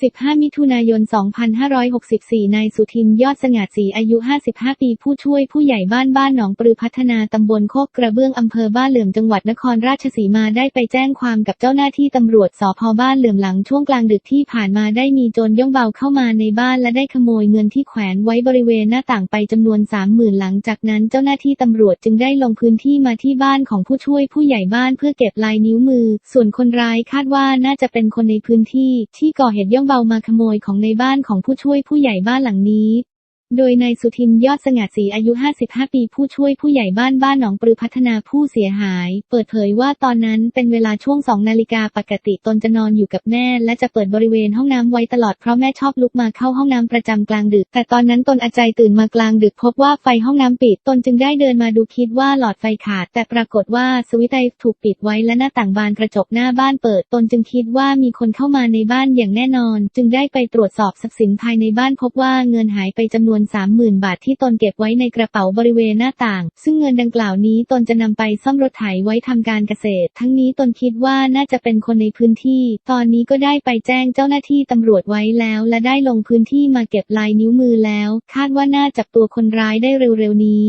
15 มิถุนายน 2564 นายสุทินยอดสงัดศรีอายุ 55 ปีผู้ช่วยผู้ใหญ่บ้านบ้านหนองปลือพัฒนาตำบลโคกกระเบื้องอำเภอบ้านเหลื่อมจังหวัดนครราชสีมาได้ไปแจ้งความกับเจ้าหน้าที่ตำรวจสพบ้านเหลื่อมหลังช่วงกลางดึกที่ผ่านมาได้มีโจรย่องเบาเข้ามาในบ้านและได้ขโมยเงินที่แขวนไว้บริเวณหน้าต่างไปจำนวน 30,000 หลังจากนั้นเจ้าหน้าที่ตำรวจจึงได้ลงพื้นที่มาที่บ้านของผู้ช่วยผู้ใหญ่บ้านเพื่อเก็บลายนิ้วมือ ส่วนคนร้ายคาดว่าน่าจะเป็นคนในพื้นที่ที่ก่อเหตุย่องเบามาขโมยของในบ้านของผู้ช่วยผู้ใหญ่บ้านหลังนี้ โดยนายสุทินยอดสงัดศรีอายุ 55 ปีผู้ช่วยผู้ใหญ่บ้านบ้านหนองปลือพัฒนาผู้เสียหาย เปิดเผยว่าตอนนั้นเป็นเวลาช่วง 2 นาฬิกาปกติตนจะนอนอยู่กับแม่ และจะเปิดบริเวณห้องน้ำไว้ตลอดเพราะแม่ชอบลุกมาเข้าห้องน้ำประจำกลางดึก แต่ตอนนั้นตนอาใจตื่นมากลางดึกพบว่าไฟห้องน้ำปิดตนจึงได้เดินมาดูคิดว่าหลอดไฟขาด แต่ปรากฏว่าสวิตช์ไฟถูกปิดไว้และหน้าต่างบานกระจกหน้าบ้านเปิดตนจึงคิดว่ามีคนเข้ามาในบ้านอย่างแน่นอน จึงได้ไปตรวจสอบทรัพย์สินภายในบ้านพบว่าเงินหายไปจำนวน 30,000 บาทที่ตนเก็บไว้ในกระเป๋าบริเวณหน้าต่าง ซึ่งเงินดังกล่าวนี้ตนจะนำไปซ่อมรถไถไว้ทำการเกษตร ทั้งนี้ตนคิดว่าน่าจะเป็นคนในพื้นที่ ตอนนี้ก็ได้ไปแจ้งเจ้าหน้าที่ตำรวจไว้แล้ว และได้ลงพื้นที่มาเก็บลายนิ้วมือแล้ว คาดว่าน่าจับตัวคนร้ายได้เร็วๆนี้